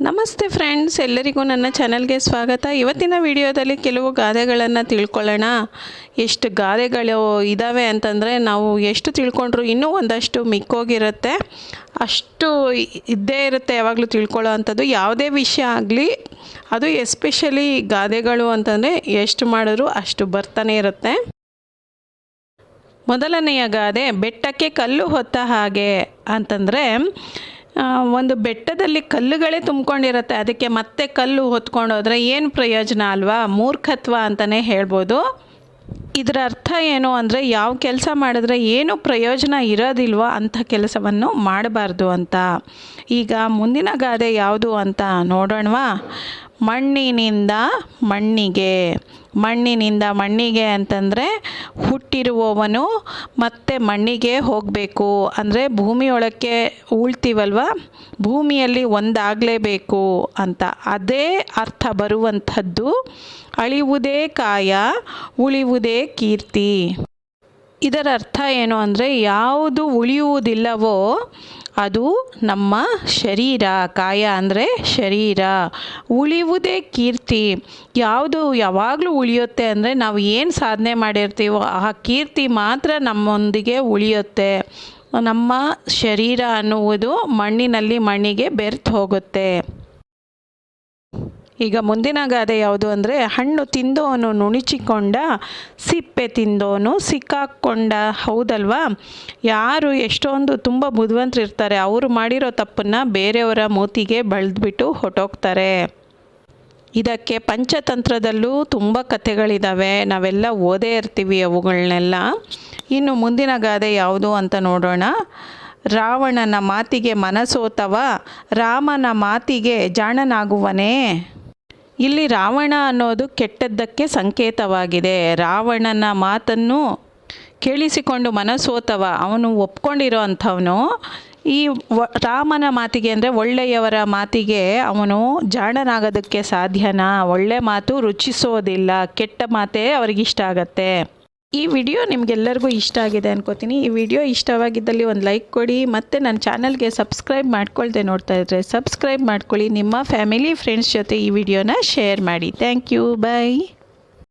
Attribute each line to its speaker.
Speaker 1: ನಮಸ್ತೆ ಫ್ರೆಂಡ್ಸ್, ಎಲ್ಲರಿಗೂ ನನ್ನ ಚಾನಲ್ಗೆ ಸ್ವಾಗತ. ಇವತ್ತಿನ ವಿಡಿಯೋದಲ್ಲಿ ಕೆಲವು ಗಾದೆಗಳನ್ನು ತಿಳ್ಕೊಳ್ಳೋಣ. ಎಷ್ಟು ಗಾದೆಗಳು ಇದ್ದಾವೆ ಅಂತಂದರೆ, ನಾವು ಎಷ್ಟು ತಿಳ್ಕೊಂಡ್ರು ಇನ್ನೂ ಒಂದಷ್ಟು ಮಿಕ್ಕೋಗಿರುತ್ತೆ. ಅಷ್ಟು ಇದ್ದೇ ಇರುತ್ತೆ ಯಾವಾಗಲೂ ತಿಳ್ಕೊಳ್ಳೋ ಅಂಥದ್ದು. ಯಾವುದೇ ವಿಷಯ ಆಗಲಿ, ಅದು ಎಸ್ಪೆಷಲಿ ಗಾದೆಗಳು ಅಂತಂದರೆ, ಎಷ್ಟು ಮಾಡಿದ್ರು ಅಷ್ಟು ಬರ್ತಾನೆ ಇರುತ್ತೆ. ಮೊದಲನೆಯ ಗಾದೆ, ಬೆಟ್ಟಕ್ಕೆ ಕಲ್ಲು ಹೊತ್ತ ಹಾಗೆ ಅಂತಂದರೆ ಒಂದು ಬೆಟ್ಟದಲ್ಲಿ ಕಲ್ಲುಗಳೇ ತುಂಬ್ಕೊಂಡಿರುತ್ತೆ. ಅದಕ್ಕೆ ಮತ್ತೆ ಕಲ್ಲು ಹೊತ್ಕೊಂಡು ಏನು ಪ್ರಯೋಜನ ಅಲ್ವಾ? ಮೂರ್ಖತ್ವ ಅಂತಲೇ ಹೇಳ್ಬೋದು. ಇದರ ಅರ್ಥ ಏನು ಅಂದರೆ ಯಾವ ಕೆಲಸ ಮಾಡಿದ್ರೆ ಏನು ಪ್ರಯೋಜನ ಇರೋದಿಲ್ವೋ ಅಂಥ ಕೆಲಸವನ್ನು ಮಾಡಬಾರ್ದು ಅಂತ. ಈಗ ಮುಂದಿನ ಗಾದೆ ಯಾವುದು ಅಂತ ನೋಡೋಣವಾ? ಮಣ್ಣಿನಿಂದ ಮಣ್ಣಿಗೆ. ಮಣ್ಣಿನಿಂದ ಮಣ್ಣಿಗೆ ಅಂತಂದರೆ ಹುಟ್ಟಿರುವವನು ಮತ್ತೆ ಮಣ್ಣಿಗೆ ಹೋಗಬೇಕು. ಅಂದರೆ ಭೂಮಿಯೊಳಕ್ಕೆ ಉಳ್ತೀವಲ್ವ? ಭೂಮಿಯಲ್ಲಿ ಒಂದಾಗಲೇಬೇಕು ಅಂತ. ಅದೇ ಅರ್ಥ ಬರುವಂಥದ್ದು. ಅಳಿವುದೇ ಕಾಯ, ಉಳಿವುದೇ ಕೀರ್ತಿ. ಇದರ ಅರ್ಥ ಏನು ಅಂದರೆ ಯಾವುದು ಉಳಿಯುವುದಿಲ್ಲವೋ ಅದು ನಮ್ಮ ಶರೀರ, ಕಾಯ ಅಂದರೆ ಶರೀರ. ಉಳಿಯುವುದೇ ಕೀರ್ತಿ. ಯಾವುದು ಯಾವಾಗಲೂ ಉಳಿಯುತ್ತೆ ಅಂದರೆ ನಾವು ಏನು ಸಾಧನೆ ಮಾಡಿರ್ತೀವೋ ಆ ಕೀರ್ತಿ ಮಾತ್ರ ನಮ್ಮೊಂದಿಗೆ ಉಳಿಯುತ್ತೆ. ನಮ್ಮ ಶರೀರ ಅನ್ನುವುದು ಮಣ್ಣಿನಲ್ಲಿ ಮಣ್ಣಿಗೆ ಬೆರ್ತು ಹೋಗುತ್ತೆ. ಈಗ ಮುಂದಿನ ಗಾದೆ ಯಾವುದು ಅಂದರೆ ಹಣ್ಣು ತಿಂದೋನು ನುಣಿಚಿಕೊಂಡ, ಸಿಪ್ಪೆ ತಿಂದೋನು ಸಿಕ್ಕಾಕ್ಕೊಂಡ ಹೌದಲ್ವಾ? ಯಾರು ಎಷ್ಟೊಂದು ತುಂಬ ಬುದ್ಧಿವಂತರಿರ್ತಾರೆ, ಅವರು ಮಾಡಿರೋ ತಪ್ಪನ್ನು ಬೇರೆಯವರ ಮೂತಿಗೆ ಬಳ್ದ್ಬಿಟ್ಟು ಹೊಟ್ಟೋಗ್ತಾರೆ ಇದಕ್ಕೆ ಪಂಚತಂತ್ರದಲ್ಲೂ ತುಂಬ ಕಥೆಗಳಿದ್ದಾವೆ ನಾವೆಲ್ಲ ಓದೇ ಇರ್ತೀವಿ ಅವುಗಳನ್ನೆಲ್ಲ ಇನ್ನು ಮುಂದಿನ ಗಾದೆ ಯಾವುದು ಅಂತ ನೋಡೋಣ. ರಾವಣನ ಮಾತಿಗೆ ಮನಸೋತವ, ರಾಮನ ಮಾತಿಗೆ ಜಾಣನಾಗುವನೇ? ಇಲ್ಲಿ ರಾವಣ ಅನ್ನೋದು ಕೆಟ್ಟದ್ದಕ್ಕೆ ಸಂಕೇತವಾಗಿದೆ. ರಾವಣನ ಮಾತನ್ನು ಕೇಳಿಸಿಕೊಂಡು ಮನಸೋತವ, ಅವನು ಒಪ್ಕೊಂಡಿರೋ ಅಂಥವನು, ಈ ವ, ರಾಮನ ಮಾತಿಗೆ ಅಂದರೆ ಒಳ್ಳೆಯವರ ಮಾತಿಗೆ ಅವನು ಜಾಣನಾಗೋದಕ್ಕೆ ಸಾಧ್ಯನಾ? ಒಳ್ಳೆ ಮಾತು ರುಚಿಸೋದಿಲ್ಲ, ಕೆಟ್ಟ ಮಾತೇ ಅವ್ರಿಗಿಷ್ಟ ಆಗತ್ತೆ. ಈ ವಿಡಿಯೋ ನಿಮಗೆಲ್ಲರಿಗೂ ಇಷ್ಟ ಆಗಿದೆ ಅನ್ಕೋತೀನಿ. ಈ ವಿಡಿಯೋ ಇಷ್ಟವಾಗಿದ್ದಲ್ಲಿ ಒಂದು ಲೈಕ್ ಕೊಡಿ, ಮತ್ತು ನನ್ನ ಚಾನಲ್ಗೆ ಸಬ್ಸ್ಕ್ರೈಬ್ ಮಾಡ್ಕೊಳ್ದೆ ನೋಡ್ತಾ ಇದ್ದರೆ ಸಬ್ಸ್ಕ್ರೈಬ್ ಮಾಡ್ಕೊಳ್ಳಿ, ನಿಮ್ಮ ಫ್ಯಾಮಿಲಿ, ಫ್ರೆಂಡ್ಸ್ ಜೊತೆ ಈ ವಿಡಿಯೋನ ಶೇರ್ ಮಾಡಿ. Thank you, bye.